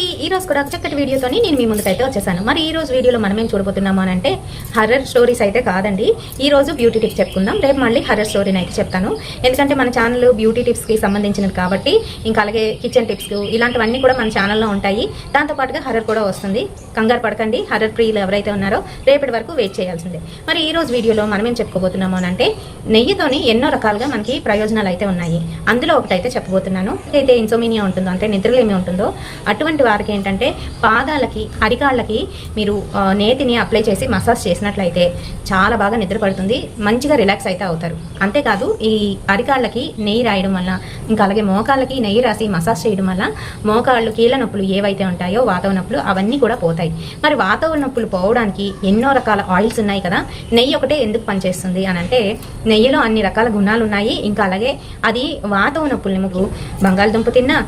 ఈ రోజు కూడా ఒక చక్కటి వీడియోతో నేను మీ ముందుకైతే వచ్చేసాను. మరి ఈ రోజు వీడియోలో మనం ఏం చూడబోతున్నాము అని అంటే హర్రర్ స్టోరీస్ అయితే కాదండి. ఈ రోజు బ్యూటీ టిప్స్ చెప్పుకుందాం. రేపు మళ్ళీ హర్రర్ స్టోరీని అయితే చెప్తాను. ఎందుకంటే మన ఛానల్ బ్యూటీ టిప్స్కి సంబంధించినది కాబట్టి ఇంకా అలాగే కిచెన్ టిప్స్ ఇలాంటివన్నీ కూడా మన ఛానల్లో ఉంటాయి. దాంతో పాటుగా హర్రర్ కూడా వస్తుంది. కంగారు పడకండి. హర్రర్ ప్రియులు ఎవరైతే ఉన్నారో రేపటి వరకు వెయిట్ చేయాల్సిందే. మరి ఈ రోజు వీడియోలో మనం ఏం చెప్పుకోబోతున్నాము అని అంటే నెయ్యితోని ఎన్నో రకాలుగా మనకి ప్రయోజనాలు అయితే ఉన్నాయి. అందులో ఒకటైతే చెప్పబోతున్నాను. అయితే ఇన్సోమినియా ఉంటుందో అంటే నిద్రలేమి ఉంటుందో అటువంటి వారికి ఏంటంటే పాదాలకి అరికాళ్ళకి మీరు నేతిని అప్లై చేసి మసాజ్ చేసినట్లయితే చాలా బాగా నిద్రపడుతుంది మంచిగా రిలాక్స్ అయితే అవుతారు. అంతేకాదు ఈ అరికాళ్ళకి నెయ్యి రాయడం వల్ల ఇంకా అలాగే మోకాళ్ళకి నెయ్యి రాసి మసాజ్ చేయడం వల్ల మోకాళ్ళు కీళ్ళ నొప్పులు ఏవైతే ఉంటాయో వాతవ నొప్పులు అవన్నీ కూడా పోతాయి. మరి వాతవ నొప్పులు పోవడానికి ఎన్నో రకాల ఆయిల్స్ ఉన్నాయి కదా నెయ్యి ఒకటే ఎందుకు పనిచేస్తుంది అని అంటే నెయ్యిలో అన్ని రకాల గుణాలు ఉన్నాయి. ఇంకా అలాగే అది వాతవ నొప్పులు మీకు బంగాళదుంప తిన్నా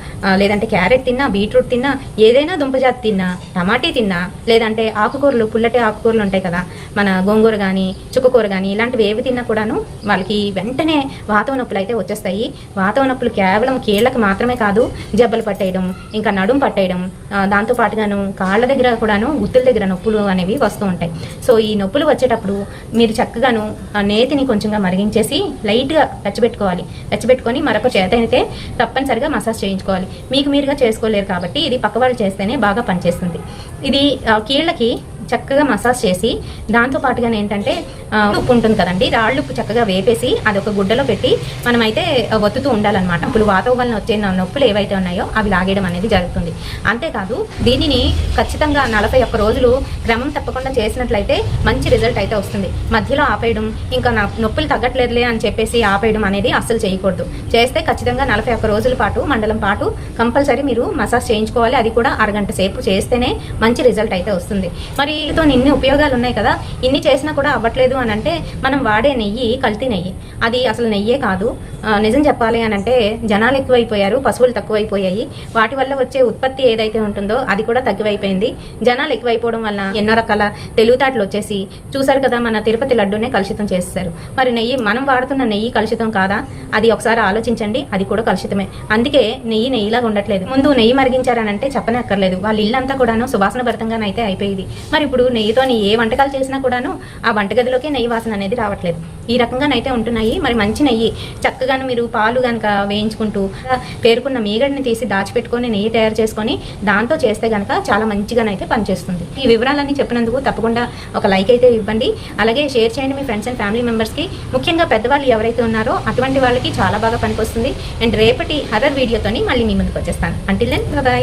లేదంటే క్యారెట్ తిన్నా బీట్రూట్ తిన్నా ఏదైనా దుంపజాతి తిన్నా టమాటీ తిన్నా లేదంటే ఆకుకూరలు పుల్లటి ఆకుకూరలు ఉంటాయి కదా మన గోంగూర కానీ చుక్కకూర కానీ ఇలాంటివి ఏవి తిన్నా కూడాను వాళ్ళకి వెంటనే వాతవ నొప్పులు అయితే వచ్చేస్తాయి. వాతవ నొప్పులు కేవలం కీళ్ళకి మాత్రమే కాదు జబ్బలు పట్టేయడం ఇంకా నడుం పట్టేయడం దాంతో పాటుగాను కాళ్ళ దగ్గర కూడాను గుత్తుల దగ్గర నొప్పులు అనేవి వస్తూ ఉంటాయి. సో ఈ నొప్పులు వచ్చేటప్పుడు మీరు చక్కగాను ఆ నేతిని కొంచెంగా మరిగించేసి లైట్గా వెచ్చబెట్టుకోవాలి వెచ్చబెట్టుకొని మరొక చేత అయితే తప్పనిసరిగా మసాజ్ చేయించుకోవాలి. మీకు మీరుగా చేసుకోలేరు కాబట్టి ఇది పక్కవాళ్ళు చేస్తేనే బాగా పనిచేస్తుంది. ఇది ఆ, కీళ్ళకి చక్కగా మసాజ్ చేసి దాంతో పాటుగా ఏంటంటే ఉప్పు ఉంటుంది కదండి రాళ్ళు ఉప్పు చక్కగా వేపేసి అది ఒక గుడ్డలో పెట్టి మనమైతే ఒత్తుతూ ఉండాలన్నమాట. ఇప్పుడు వాతావరణం వలన వచ్చే నొప్పులు ఏవైతే ఉన్నాయో అవి లాగేయడం అనేది జరుగుతుంది. అంతేకాదు దీనిని ఖచ్చితంగా నలభై ఒక్క రోజులు క్రమం తప్పకుండా చేసినట్లయితే మంచి రిజల్ట్ అయితే వస్తుంది. మధ్యలో ఆపేయడం ఇంకా నా నొప్పులు తగ్గట్లేదులే అని చెప్పేసి ఆపేయడం అనేది అస్సలు చేయకూడదు. చేస్తే ఖచ్చితంగా నలభై ఒక్క రోజుల పాటు మండలం పాటు కంపల్సరీ మీరు మసాజ్ చేయించుకోవాలి. అది కూడా అరగంట సేపు చేస్తేనే మంచి రిజల్ట్ అయితే వస్తుంది. మరి వీటితో ఇన్ని ఉపయోగాలు ఉన్నాయి కదా ఇన్ని చేసినా కూడా అవ్వట్లేదు అని అంటే మనం వాడే నెయ్యి కల్తీ నెయ్యి. అది అసలు నెయ్యే కాదు. నిజం చెప్పాలి అని అంటే జనాలు ఎక్కువైపోయారు పశువులు తక్కువైపోయాయి. వాటి వల్ల వచ్చే ఉత్పత్తి ఏదైతే ఉంటుందో అది కూడా తగ్గివైపోయింది. జనాలు ఎక్కువైపోవడం వల్ల ఎన్నో రకాల తెలివితేటలు వచ్చేసి చూసారు కదా మన తిరుపతి లడ్డూనే కలుషితం చేస్తారు మరి నెయ్యి మనం వాడుతున్న నెయ్యి కలుషితం కాదా? అది ఒకసారి ఆలోచించండి అది కూడా కలుషితమే. అందుకే నెయ్యి నెయ్యిలాగా ఉండట్లేదు. ముందు నెయ్యి మరిగించారనంటే అంటే చెప్పనక్కర్లేదు. వాళ్ళ ఇల్లంతా కూడాను సువాసన భరితంగానైతే అయిపోయింది. మరి ఇప్పుడు నెయ్యితో ఏ వంటకాలు చేసినా కూడాను ఆ వంటగదిలోకి నెయ్యి వాసన అనేది రావట్లేదు. ఈ రకంగానైతే ఉంటున్నాయి. మరి మంచి నెయ్యి చక్కగాను మీరు పాలు కనుక వేయించుకుంటూ పేరుకున్న మీగడిని తీసి దాచిపెట్టుకొని నెయ్యి తయారు చేసుకొని దాంతో చేస్తే కనుక చాలా మంచిగానైతే పనిచేస్తుంది. ఈ వివరాలన్నీ చెప్పినందుకు తప్పకుండా ఒక లైక్ అయితే ఇవ్వండి. అలాగే షేర్ చేయండి మీ ఫ్రెండ్స్ అండ్ ఫ్యామిలీ మెంబర్స్కి. ముఖ్యంగా పెద్దవాళ్ళు ఎవరైతే ఉన్నారో అటువంటి వాళ్ళకి చాలా బాగా పనికొస్తుంది. అండ్ రేపటి హర్రర్ వీడియోతోని మళ్ళీ మీ ముందుకు వచ్చేస్తాను అంటిల్ దెన్ బాయ్